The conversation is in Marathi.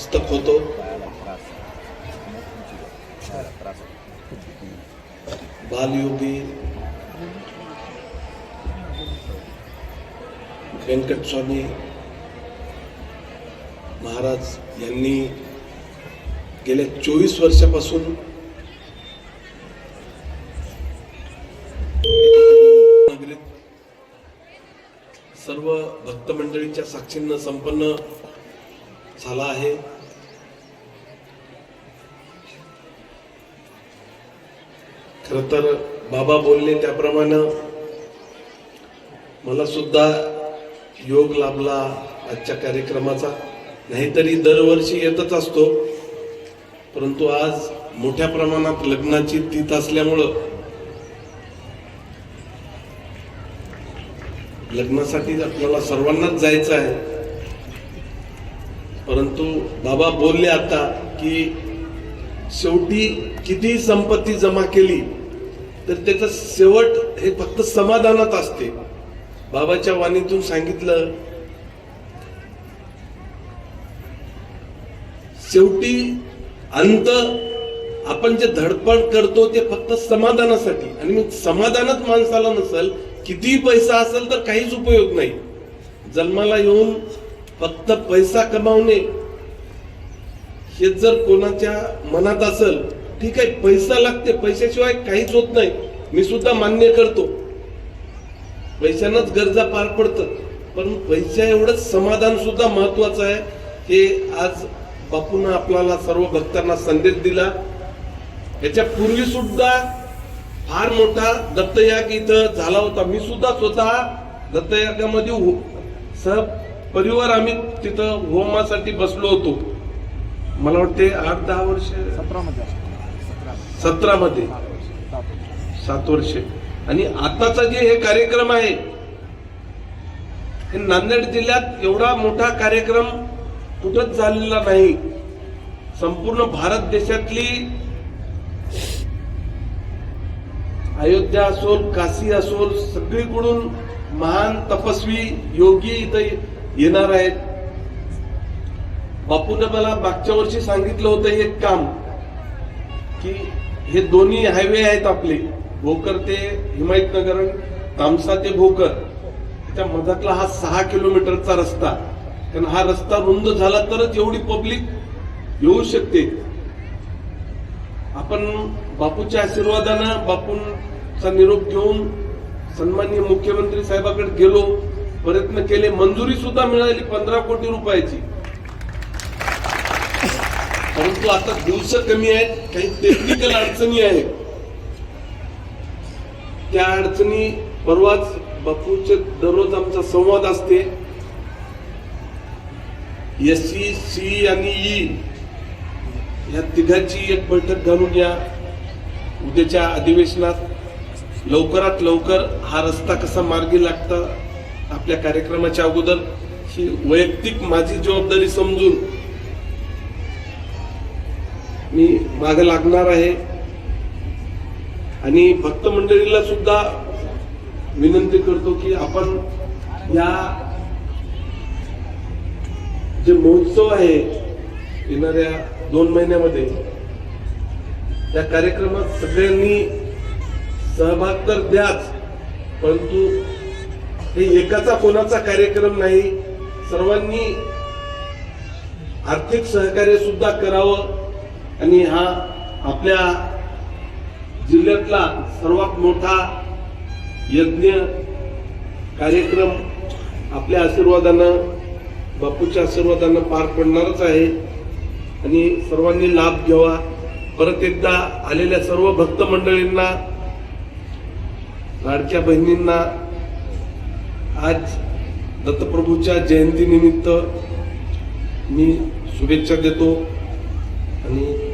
पुस्तक होतो. बालयोगी व्यंकट स्वामी महाराज यांनी गेल्या चोवीस वर्षापासून सर्व भक्त मंडळींच्या संपन्न झाला आहे. खर तर बाबा बोलले त्याप्रमाणे मला सुद्धा योग लाभला आजच्या कार्यक्रमाचा. नाहीतरी दरवर्षी येतच असतो. परंतु आज मोठ्या प्रमाणात लग्नाची तीत असल्यामुळं लग्नासाठी आपल्याला सर्वांनाच जायचं आहे. बाबा बोलले आता की शेवटी किती संपत्ती जमा केली तर त्याचं शेवट हे फक्त समाधानात असते. बाबाच्या वाणीतून सांगितलं शेवटी अंत आपण जे धडपड करतो ते फक्त समाधानासाठी. आणि मग समाधानच माणसाला नसेल कितीही पैसा असेल तर काहीच उपयोग नाही. जन्माला येऊन फक्त पैसा कमावणे हे जर कोणाच्या मनात असेल ठीक आहे पैसा लागते पैशाशिवाय काहीच होत नाही. मी सुद्धा मान्य करतो. पैशानंच गरजा पार पडतात. पण पैसा एवढंच समाधान सुद्धा महत्वाचं आहे हे आज बापून आपल्याला सर्व भक्तांना संदेश दिला. याच्या पूर्वी सुद्धा फार मोठा दत्तयाग इथं झाला होता. मी सुद्धा स्वतः दत्तयागामध्ये हो- सह परिवार आम्ही तिथं होमासाठी बसलो होतो. मला वाटते आठ दहा वर्ष सतरामध्ये. सतरा मध्ये सात वर्षे. आणि आताचा जे हे कार्यक्रम आहे हे नांदेड जिल्ह्यात एवढा मोठा कार्यक्रम कुठंच झालेला नाही. संपूर्ण भारत देशातली अयोध्या असोल काशी असोल सगळीकडून महान तपस्वी योगी इथं येणार आहेत. बापूने मला मागच्या वर्षी सांगितलं होतं एक काम की हे दोन्ही हायवे आहेत आपले भोकर ते हिमायतनगर तामसा ते भोकर. त्या मधातला हा सहा किलोमीटरचा रस्ता. कारण हा रस्ता रुंद झाला तरच एवढी पब्लिक येऊ शकते. आपण बापूच्या आशीर्वादानं बापूंचा निरोप घेऊन सन्माननीय मुख्यमंत्री साहेबाकडे गेलो. प्रयत्न केले. मंजुरी सुद्धा मिळाली पंधरा कोटी रुपयाची. परंतु आता दिवस कमी आहेत काही टेक्निकल अडचणी आहेत. त्या अडचणी परवाच बापूचे दररोज आमचा संवाद असते. एस सी सी आणि ई या तिघांची एक बैठक घालून या. उद्याच्या अधिवेशनात लवकरात लवकर हा रस्ता कसा मार्गी लागता आपल्या कार्यक्रमाच्या अगोदर ही वैयक्तिक माझी जबाबदारी समजून मी मागे लागणार आहे. आणि भक्त मंडळीला सुद्धा विनंती करतो की आपण या जे महोत्सव आहे येणाऱ्या दोन महिन्यामध्ये त्या कार्यक्रमात सगळ्यांनी सहभाग तर द्याच परंतु हे एकाचा कोणाचा कार्यक्रम नाही सर्वांनी आर्थिक सहकार्य सुद्धा करावं. आणि हा आपल्या जिल्ह्यातला सर्वात मोठा यज्ञ कार्यक्रम आपल्या आशीर्वादानं बापूच्या आशीर्वादानं पार पडणारच आहे. आणि सर्वांनी लाभ घ्यावा. परत एकदा आलेल्या सर्व भक्त मंडळींना लाडक्या बहिणींना आज दत्तप्रभूच्या जयंतीनिमित्त मी शुभेच्छा देतो. आणि